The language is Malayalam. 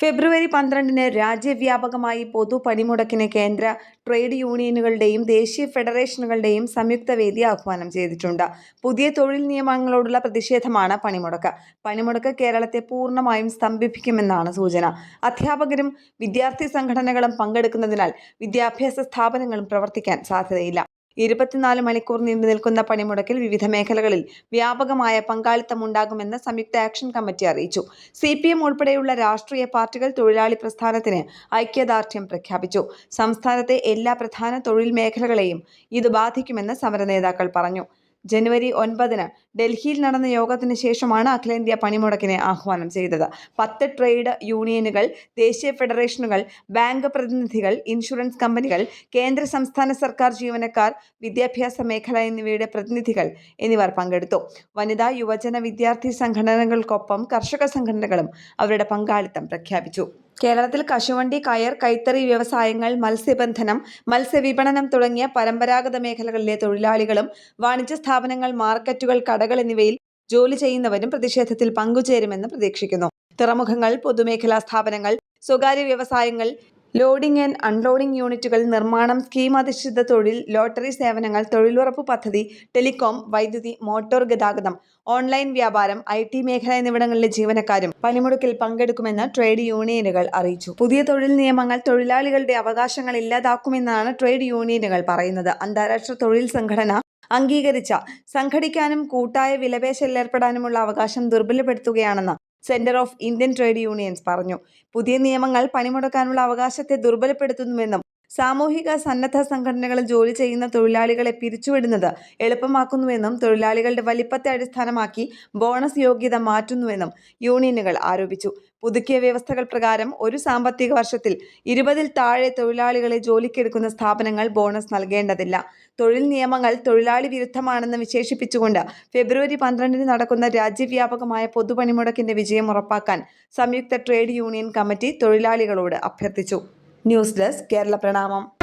ഫെബ്രുവരി പന്ത്രണ്ടിന് രാജ്യവ്യാപകമായി പൊതു പണിമുടക്കിന് കേന്ദ്ര ട്രേഡ് യൂണിയനുകളുടെയും ദേശീയ ഫെഡറേഷനുകളുടെയും സംയുക്ത വേദി ആഹ്വാനം ചെയ്തിട്ടുണ്ട്. പുതിയ തൊഴിൽ നിയമങ്ങളോടുള്ള പ്രതിഷേധമാണ് പണിമുടക്ക്. പണിമുടക്ക് കേരളത്തെ പൂർണമായും സ്തംഭിപ്പിക്കുമെന്നാണ് സൂചന. അധ്യാപകരും വിദ്യാർത്ഥി സംഘടനകളും പങ്കെടുക്കുന്നതിനാൽ വിദ്യാഭ്യാസ സ്ഥാപനങ്ങളും പ്രവർത്തിക്കാൻ സാധ്യതയില്ല. ഇരുപത്തിനാല് മണിക്കൂർ നീണ്ടു നിൽക്കുന്ന പണിമുടക്കിൽ വിവിധ മേഖലകളിൽ വ്യാപകമായ പങ്കാളിത്തമുണ്ടാകുമെന്ന് സംയുക്ത ആക്ഷൻ കമ്മിറ്റി അറിയിച്ചു. സി പി എം ഉൾപ്പെടെയുള്ള രാഷ്ട്രീയ പാർട്ടികൾ തൊഴിലാളി പ്രസ്ഥാനത്തിന് ഐക്യദാർഢ്യം പ്രഖ്യാപിച്ചു. സംസ്ഥാനത്തെ എല്ലാ പ്രധാന തൊഴിൽ മേഖലകളെയും ഇത് ബാധിക്കുമെന്ന് സമര നേതാക്കൾ പറഞ്ഞു. ജനുവരി ഒൻപതിന് ഡൽഹിയിൽ നടന്ന യോഗത്തിന് ശേഷമാണ് അഖിലേന്ത്യാ പണിമുടക്കിനെ ആഹ്വാനം ചെയ്തത്. പത്ത് ട്രേഡ് യൂണിയനുകൾ ദേശീയ ഫെഡറേഷനുകൾ ബാങ്ക് പ്രതിനിധികൾ ഇൻഷുറൻസ് കമ്പനികൾ കേന്ദ്ര സംസ്ഥാന സർക്കാർ ജീവനക്കാർ വിദ്യാഭ്യാസ മേഖല എന്നിവയുടെ പ്രതിനിധികൾ എന്നിവർ പങ്കെടുത്തു. വനിതാ യുവജന വിദ്യാർത്ഥി സംഘടനകൾക്കൊപ്പം കർഷക സംഘടനകളും അവരുടെ പങ്കാളിത്തം പ്രഖ്യാപിച്ചു. കേരളത്തിൽ കശുവണ്ടി കയർ കൈത്തറി വ്യവസായങ്ങൾ മത്സ്യബന്ധനം മത്സ്യവിപണനം തുടങ്ങിയ പരമ്പരാഗത മേഖലകളിലെ തൊഴിലാളികളും വാണിജ്യ സ്ഥാപനങ്ങൾ മാർക്കറ്റുകൾ കടകൾ എന്നിവയിൽ ജോലി ചെയ്യുന്നവരും പ്രതിഷേധത്തിൽ പങ്കുചേരുമെന്ന് പ്രതീക്ഷിക്കുന്നു. തുറമുഖങ്ങൾ പൊതുമേഖലാ സ്ഥാപനങ്ങൾ സ്വകാര്യ വ്യവസായങ്ങൾ ലോഡിംഗ് ആൻഡ് അൺലോഡിംഗ് യൂണിറ്റുകൾ നിർമ്മാണം സ്കീം അധിഷ്ഠിത തൊഴിൽ ലോട്ടറി സേവനങ്ങൾ തൊഴിലുറപ്പ് പദ്ധതി ടെലികോം വൈദ്യുതി മോട്ടോർ ഗതാഗതം ഓൺലൈൻ വ്യാപാരം ഐ ടി മേഖല എന്നിവിടങ്ങളിലെ ജീവനക്കാരും പണിമുടക്കിൽ പങ്കെടുക്കുമെന്ന് ട്രേഡ് യൂണിയനുകൾ അറിയിച്ചു. പുതിയ തൊഴിൽ നിയമങ്ങൾ തൊഴിലാളികളുടെ അവകാശങ്ങൾ ഇല്ലാതാക്കുമെന്നാണ് ട്രേഡ് യൂണിയനുകൾ പറയുന്നത്. അന്താരാഷ്ട്ര തൊഴിൽ സംഘടന അംഗീകരിച്ച സംഘടിക്കാനും കൂട്ടായ വിലപേശലിലേർപ്പെടാനുമുള്ള അവകാശം ദുർബലപ്പെടുത്തുകയാണെന്ന് Centre of Indian Trade Unions പറഞ്ഞു. പുതിയ നിയമങ്ങൾ പണിമുടക്കാനുള്ള അവകാശത്തെ ദുർബലപ്പെടുത്തുന്നുവെന്നും സാമൂഹിക സന്നദ്ധ സംഘടനകളിൽ ജോലി ചെയ്യുന്ന തൊഴിലാളികളെ പിരിച്ചുവിടുന്നത് എളുപ്പമാക്കുന്നുവെന്നും തൊഴിലാളികളുടെ വലിപ്പത്തെ അടിസ്ഥാനമാക്കി ബോണസ് യോഗ്യത മാറ്റുന്നുവെന്നും യൂണിയനുകൾ ആരോപിച്ചു. പുതുക്കിയ വ്യവസ്ഥകൾ പ്രകാരം ഒരു സാമ്പത്തിക വർഷത്തിൽ ഇരുപതിൽ താഴെ തൊഴിലാളികളെ ജോലിക്കെടുക്കുന്ന സ്ഥാപനങ്ങൾ ബോണസ് നൽകേണ്ടതില്ല. തൊഴിൽ നിയമങ്ങൾ തൊഴിലാളി വിരുദ്ധമാണെന്ന് വിശേഷിപ്പിച്ചുകൊണ്ട് ഫെബ്രുവരി പന്ത്രണ്ടിന് നടക്കുന്ന രാജ്യവ്യാപകമായ പൊതുപണിമുടക്കിന്റെ വിജയം ഉറപ്പാക്കാൻ സംയുക്ത ട്രേഡ് യൂണിയൻ കമ്മിറ്റി തൊഴിലാളികളോട് അഭ്യർത്ഥിച്ചു. ന്യൂസ് ഡെസ്ക് കേരള പ്രണാമം.